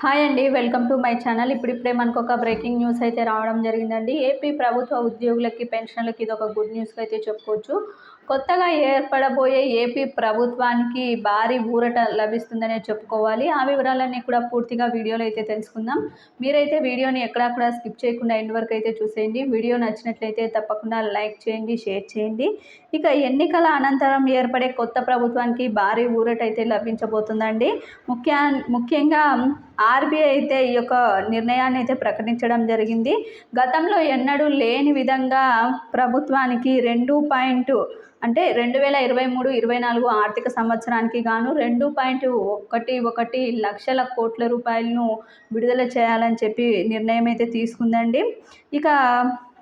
Hi అండి welcome to my channel. ఇప్పుడిప్పుడే మనకు ఒక బ్రేకింగ్ న్యూస్ అయితే రావడం జరిగిందండి. ఏపీ ప్రభుత్వ ఉద్యోగులకి పెన్షన్లకి ఇది ఒక గుడ్ న్యూస్ అయితే చెప్పుకోవచ్చు. కొత్తగా ఏర్పడబోయే ఏపీ ప్రభుత్వానికి భారీ ఊరట లభిస్తుందనే చెప్పుకోవాలి. ఆ వివరాలన్నీ కూడా పూర్తిగా వీడియోలో అయితే తెలుసుకుందాం. మీరైతే వీడియోని ఎక్కడా కూడా స్కిప్ చేయకుండా ఎండ్ వరకు అయితే చూసేయండి. వీడియో నచ్చినట్లయితే తప్పకుండా లైక్ చేయండి షేర్ చేయండి. ఇక ఎన్నికల అనంతరం ఏర్పడే కొత్త ప్రభుత్వానికి భారీ ఊరట అయితే లభించబోతుందండి. ముఖ్య ముఖ్యంగా ఆర్బీఐ అయితే ఈ యొక్క నిర్ణయాన్ని అయితే ప్రకటించడం జరిగింది. గతంలో ఎన్నడూ లేని విధంగా ప్రభుత్వానికి రెండు పాయింట్ అంటే రెండు వేల ఇరవై మూడు ఇరవై నాలుగు ఆర్థిక సంవత్సరానికి గాను రెండు పాయింట్ ఒకటి ఒకటి లక్షల కోట్ల రూపాయలను విడుదల చేయాలని చెప్పి నిర్ణయం అయితే తీసుకుందండి. ఇక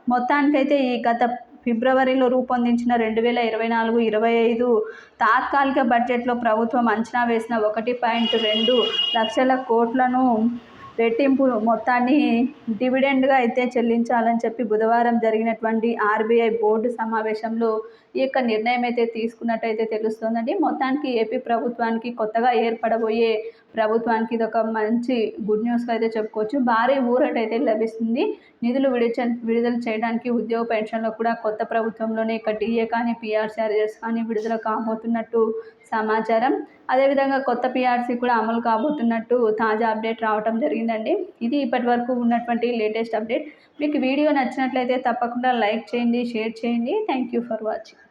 మొత్తానికైతే ఈ గత ఫిబ్రవరిలో రూపొందించిన రెండు వేల ఇరవై నాలుగు ఇరవై ఐదు తాత్కాలిక బడ్జెట్లో ప్రభుత్వం అంచనా వేసిన ఒకటి పాయింట్ రెండు లక్షల కోట్లను రెట్టింపు మొత్తాన్ని డివిడెండ్గా అయితే చెల్లించాలని చెప్పి బుధవారం జరిగినటువంటి ఆర్బీఐ బోర్డు సమావేశంలో ఈ యొక్క నిర్ణయం అయితే తీసుకున్నట్టయితే తెలుస్తోందండి. మొత్తానికి ఏపీ ప్రభుత్వానికి కొత్తగా ఏర్పడబోయే ప్రభుత్వానికి ఇది ఒక మంచి గుడ్ న్యూస్గా అయితే చెప్పుకోవచ్చు. భారీ ఊరట అయితే లభిస్తుంది. నిధులు విడిచ విడుదల చేయడానికి ఉద్యోగ పెన్షన్లో కూడా కొత్త ప్రభుత్వంలోనే ఇక టీఏ కానీ పీఆర్సీఆర్ఎస్ కానీ విడుదల కాబోతున్నట్టు సమాచారం. అదేవిధంగా కొత్త పిఆర్సీ కూడా అమలు కాబోతున్నట్టు తాజా అప్డేట్ రావడం జరిగిందండి. ఇది ఇప్పటి వరకు ఉన్నటువంటి లేటెస్ట్ అప్డేట్. మీకు వీడియో నచ్చినట్లయితే తప్పకుండా లైక్ చేయండి షేర్ చేయండి. Thank you for watching.